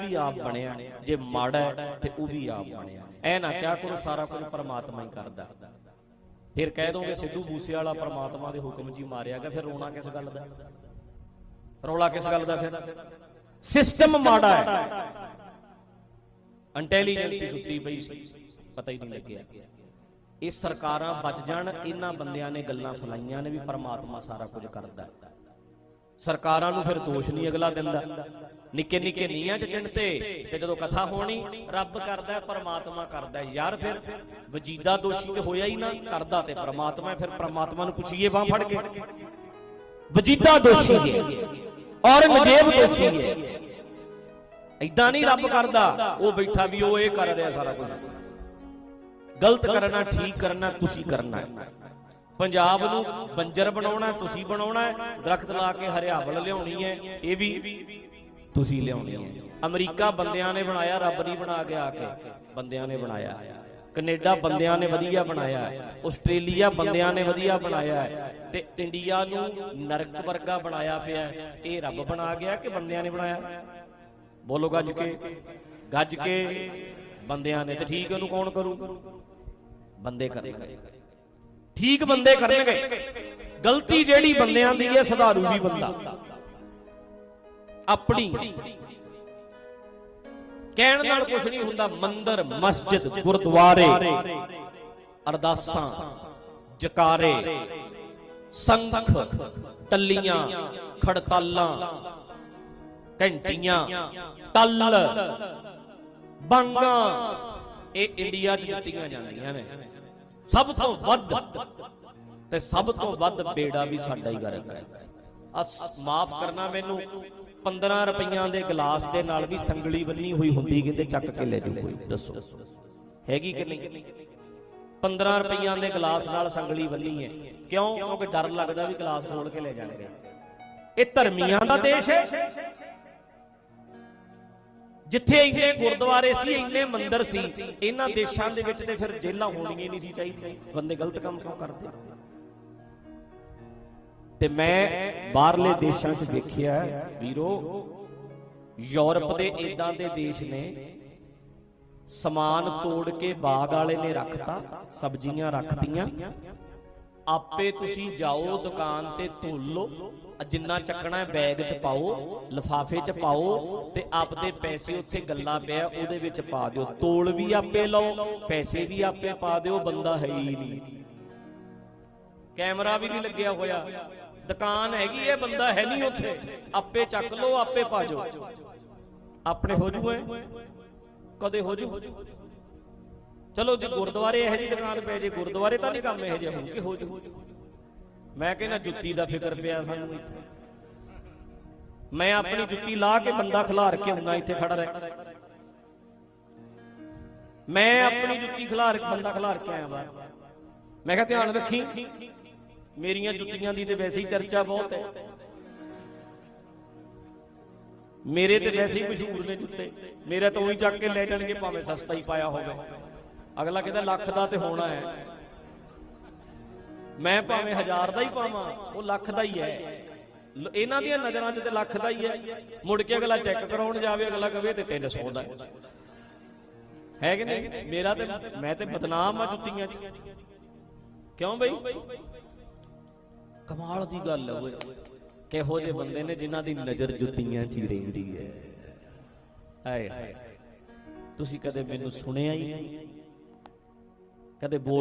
ਵੀ ਆਪ ਬਣਿਆ, ਜੇ ਮਾੜਾ ਤੇ ਉਹ ਵੀ ਆਪ ਬਣਿਆ। ਐ ਨਾ ਕਿਹਾ ਕਰੋ, ਸਾਰਾ ਕੁਝ ਪਰਮਾਤਮਾ ਹੀ ਕਰਦਾ। ਫਿਰ ਕਹਿ ਦੋਗੇ, ਸਿੱਧੂ ਮੂਸੇ ਵਾਲਾ ਪਰਮਾਤਮਾ ਦੇ ਹੁਕਮ 'ਚ ਹੀ ਮਾਰਿਆ ਗਿਆ, ਫਿਰ ਰੋਣਾ ਕਿਸ ਗੱਲ ਦਾ? ਰੌਲਾ ਕਿਸ ਗੱਲ ਦਾ ਫਿਰ? ਸਿਸਟਮ ਮਾੜਾ ਹੈ। ਇੰਟੈਲੀਜੈਂਸੀ ਸੁੱਤੀ ਪਈ ਸੀ, ਪਤਾ ਹੀ ਨਹੀਂ ਲੱਗਿਆ। ਇਹ ਸਰਕਾਰਾਂ ਬਚ ਜਾਣ, ਇਹਨਾਂ ਬੰਦਿਆਂ ਨੇ ਗੱਲਾਂ ਫਲਾਈਆਂ ਨੇ ਵੀ ਪਰਮਾਤਮਾ ਸਾਰਾ ਕੁਝ ਕਰਦਾ। ਹੈ ਸਰਕਾਰਾਂ ਨੂੰ ਫਿਰ ਦੋਸ਼ ਨਹੀਂ ਅਗਲਾ ਦਿੰਦਾ। ਨਿੱਕੇ ਨਿੱਕੇ ਨੀਆਂ ਚ ਚਿੰਤੇ ਤੇ ਜਦੋਂ ਕਥਾ ਹੋਣੀ, ਰੱਬ ਕਰਦਾ, ਪਰਮਾਤਮਾ ਕਰਦਾ। ਯਾਰ ਫਿਰ ਵਜੀਦਾ ਦੋਸ਼ੀ ਤੇ ਹੋਇਆ ਹੀ ਨਾ, ਕਰਦਾ ਤੇ ਪਰਮਾਤਮਾ, ਫਿਰ ਪਰਮਾਤਮਾ ਨੂੰ ਪੁੱਛੀਏ ਬਾਹ ਫੜ ਕੇ। ਵਜੀਦਾ ਦੋਸ਼ੀ ਹੈ ਔਰੰਗਜ਼ੇਬ ਦੋਸ਼ੀ ਹੈ। ਇਦਾਂ ਨਹੀਂ ਰੱਬ ਕਰਦਾ, ਉਹ ਬੈਠਾ ਵੀ ਉਹ ਇਹ ਕਰ ਰਿਹਾ ਸਾਰਾ ਕੁਝ। ਗਲਤ ਕਰਨਾ, ਠੀਕ ਕਰਨਾ, ਤੁਸੀਂ ਕਰਨਾ ਪੰਜਾਬ ਨੂੰ ਬੰਜਰ ਬਣਾਉਣਾ, ਤੁਸੀਂ ਬਣਾਉਣਾ ਹੈ, ਦਰਖਤ ਲਾ ਕੇ ਹਰਿਆਵਲ ਲਿਆਉਣੀ ਹੈ, ਇਹ ਵੀ ਤੁਸੀਂ ਲਿਆਉਣੀ ਹੈ। ਅਮਰੀਕਾ ਬੰਦਿਆਂ ਨੇ ਬਣਾਇਆ, ਰੱਬ ਨਹੀਂ ਬਣਾ ਕੇ ਆ ਕੇ, ਬੰਦਿਆਂ ਨੇ ਬਣਾਇਆ। ਕੈਨੇਡਾ ਬੰਦਿਆਂ ਨੇ ਵਧੀਆ ਬਣਾਇਆ, ਆਸਟ੍ਰੇਲੀਆ ਬੰਦਿਆਂ ਨੇ ਵਧੀਆ ਬਣਾਇਆ ਤੇ ਇੰਡੀਆ ਨੂੰ ਨਰਕ ਵਰਗਾ ਬਣਾਇਆ ਪਿਆ ਇਹ ਰੱਬ ਬਣਾ ਗਿਆ ਕਿ ਬੰਦਿਆਂ ਨੇ ਬਣਾਇਆ? ਬੋਲੋ ਗੱਜ ਕੇ ਗੱਜ ਕੇ, ਬੰਦਿਆਂ ਨੇ ਤੇ ਠੀਕ ਉਹਨੂੰ ਕੌਣ ਕਰੂ? ਬੰਦੇ ਕਰਨਗੇ। ਠੀਕ ਬੰਦੇ ਕਰਨਗੇ। ਗਲਤੀ ਜਿਹੜੀ ਬੰਦਿਆਂ ਦੀ ਹੈ, ਸੁਧਾਰੂ ਵੀ ਬੰਦਾ। ਆਪਣੀ। ਕਹਿਣ ਨਾਲ ਕੁਝ ਨਹੀਂ ਹੁੰਦਾ, ਮੰਦਰ, ਮਸਜਿਦ, ਗੁਰਦੁਆਰੇ, ਅਰਦਾਸਾਂ, ਜਕਾਰੇ, ਸੰਖ, ਟੱਲੀਆਂ, ਖੜਤਾਲਾਂ, ਘੰਟੀਆਂ ਟੱਲ ਬਾਂਗਾ, ਇਹ ਇੰਡੀਆ 'ਚ ਦਿੱਤੀਆਂ ਜਾਂਦੀਆਂ ਨੇ। ਸਭ ਤੋਂ ਵੱਧ। ਤੇ ਸਭ ਤੋਂ ਵੱਧ ਬੇੜਾ ਵੀ ਸਾਡਾ ਹੀ ਗਰਕ ਹੈ। ਆ ਮਾਫ ਕਰਨਾ ਮੈਨੂੰ 15 ਰੁਪਈਆਂ ਦੇ ਗਲਾਸ ਦੇ ਨਾਲ ਵੀ ਸੰਗਲੀ ਬੰਨੀ ਹੋਈ ਹੁੰਦੀ ਕਿਤੇ ਚੱਕ ਕੇ ਲੈ ਜੂ ਕੋਈ, ਦੱਸੋ। ਹੈਗੀ ਕਿ ਨਹੀਂ? 15 ਰੁਪਈਆਂ ਦੇ ਗਲਾਸ ਨਾਲ ਸੰਗਲੀ ਬੰਨੀ ਹੈ। ਕਿਉਂ? ਕਿਉਂਕਿ ਡਰ ਲੱਗਦਾ ਵੀ ਗਲਾਸ ਖੋਲ ਕੇ ਲੈ ਜਾਣਗੇ। ਇਹ ਧਰਮੀਆਂ ਦਾ ਦੇਸ਼ ਹੈ। ਜਿੱਥੇ ਇੰਨੇ ਗੁਰਦੁਆਰੇ ਸੀ, ਇੰਨੇ ਮੰਦਿਰ ਸੀ, ਇਹਨਾਂ ਦੇਸ਼ਾਂ ਦੇ ਵਿੱਚ ਤੇ ਫਿਰ ਜੇਲਾਂ ਹੋਣੀਆਂ ਨਹੀਂ ਸੀ ਚਾਹੀਦੀਆਂ। ਬੰਦੇ ਗਲਤ ਕੰਮ ਕਿਉਂ ਕਰਦੇ? ਤੇ ਮੈਂ ਬਾਹਰਲੇ ਦੇਸ਼ਾਂ 'ਚ ਵੇਖਿਆ, ਵੀਰੋ, ਯੂਰਪ ਦੇ ਇਦਾਂ ਦੇ ਦੇਸ਼ ਨੇ, ਸਮਾਨ ਤੋੜ ਕੇ ਬਾਗ ਵਾਲੇ ਨੇ ਰੱਖਤਾ, ਸਬਜ਼ੀਆਂ ਰੱਖਤੀਆਂ। ਆਪੇ ਤੁਸੀਂ ਜਾਓ ਦੁਕਾਨ ਤੇ ਧੁੱਲ ਲਓ। ਜਿੰਨਾ ਚੱਕਣਾ ਹੈ ਬੈਗ 'ਚ ਪਾਓ, ਲਫਾਫੇ 'ਚ ਪਾਓ ਤੇ ਆਪਦੇ ਪੈਸੇ ਉੱਥੇ ਗੱਲਾਂ ਪਿਆ, ਉਹਦੇ ਵਿੱਚ ਪਾ ਦਿਓ। ਤੋਲ ਵੀ ਆਪੇ ਲਓ, ਪੈਸੇ ਵੀ ਆਪੇ ਪਾ ਦਿਓ, ਬੰਦਾ ਹੈ ਹੀ ਨਹੀਂ। ਕੈਮਰਾ ਵੀ ਨਹੀਂ ਲੱਗਿਆ ਹੋਇਆ। ਦੁਕਾਨ ਹੈਗੀ ਹੈ, ਬੰਦਾ ਹੈ ਨਹੀਂ ਉੱਥੇ। ਆਪੇ ਚੱਕ ਲਓ, ਆਪੇ ਪਾ ਜਾਓ ਆਪਣੇ ਹੋ ਜੂਏ? ਕਦੇ ਹੋ ਜੂ? ਚਲੋ ਜੇ, ਗੁਰਦੁਆਰੇ ਇਹੋ ਜੀ ਦੁਕਾਨ ਪੈ ਜੇ, ਗੁਰਦੁਆਰੇ ਤਾਂ ਨਹੀਂ ਕੰਮ ਇਹੋ ਜਿਹਾ ਹੋਊ ਕਿ ਹੋ ਜੂ। ਮੈਂ ਕਹਿੰਦਾ ਜੁੱਤੀ ਦਾ ਫਿਕਰ ਪਿਆ ਸਾਨੂੰ ਇੱਥੇ। ਮੈਂ ਆਪਣੀ ਜੁੱਤੀ ਲਾ ਕੇ ਬੰਦਾ ਖਿਲਾਰ ਕੇ ਆਉਂਦਾ, ਇੱਥੇ ਖੜਾ ਰਹਿ। ਮੈਂ ਆਪਣੀ ਜੁੱਤੀ ਖਿਲਾਰ ਕੇ, ਬੰਦਾ ਖਿਲਾਰ ਕੇ ਆਇਆ ਬਾਹਰ। ਮੈਂ ਕਿਹਾ ਧਿਆਨ ਰੱਖੀ, ਮੇਰੀਆਂ ਜੁੱਤੀਆਂ ਦੀ ਤੇ ਵੈਸੇ ਹੀ ਚਰਚਾ ਬਹੁਤ ਹੈ। ਮੇਰੇ ਤੇ ਵੈਸੇ ਹੀ ਮਸ਼ਹੂਰ ਨੇ ਜੁੱਤੇ। ਮੇਰੇ ਤਾਂ ਉਹੀ ਚੱਕ ਕੇ ਲੈ ਜਾਣਗੇ, ਭਾਵੇਂ ਸਸਤਾ ਹੀ ਪਾਇਆ ਹੋਵੇ। ਅਗਲਾ ਕਹਿੰਦਾ ਲੱਖ ਦਾ ਤੇ ਹੋਣਾ ਹੈ। ਮੈਂ ਭਾਵੇਂ ਹਜ਼ਾਰ ਦਾ ਹੀ ਪਾਵਾਂ, ਉਹ ਲੱਖ ਦਾ ਹੀ ਹੈ। ਇਹਨਾਂ ਦੀਆਂ ਨਜ਼ਰਾਂ 'ਚ ਤੇ ਲੱਖ ਦਾ ਹੀ ਹੈ। ਮੁੜ ਕੇ ਅਗਲਾ ਚੈੱਕ ਕਰਾਉਣ ਜਾਵੇ, ਅਗਲਾ ਕਵੇ ਤੇ 300 ਦਾ। ਹੈ ਕਿ ਨਹੀਂ? ਮੇਰਾ ਤੇ ਮੈਂ ਤੇ ਬਦਨਾਮ ਆ ਜੁੱਤੀਆਂ 'ਚ। ਕਿਉਂ ਬਈ? ਕਮਾਲ ਦੀ ਗੱਲ ਹੈ ਓਏ। ਕਿਹੋ ਜਿਹੇ ਬੰਦੇ ਨੇ ਜਿਨ੍ਹਾਂ ਦੀ ਨਜ਼ਰ ਜੁੱਤੀਆਂ 'ਚ ਹੀ ਰਹਿੰਦੀ ਹੈ। ਹਾਏ ਤੁਸੀਂ ਕਦੇ ਮੈਨੂੰ ਸੁਣਿਆ ਹੀ ਕਦੇ ਬੋਲ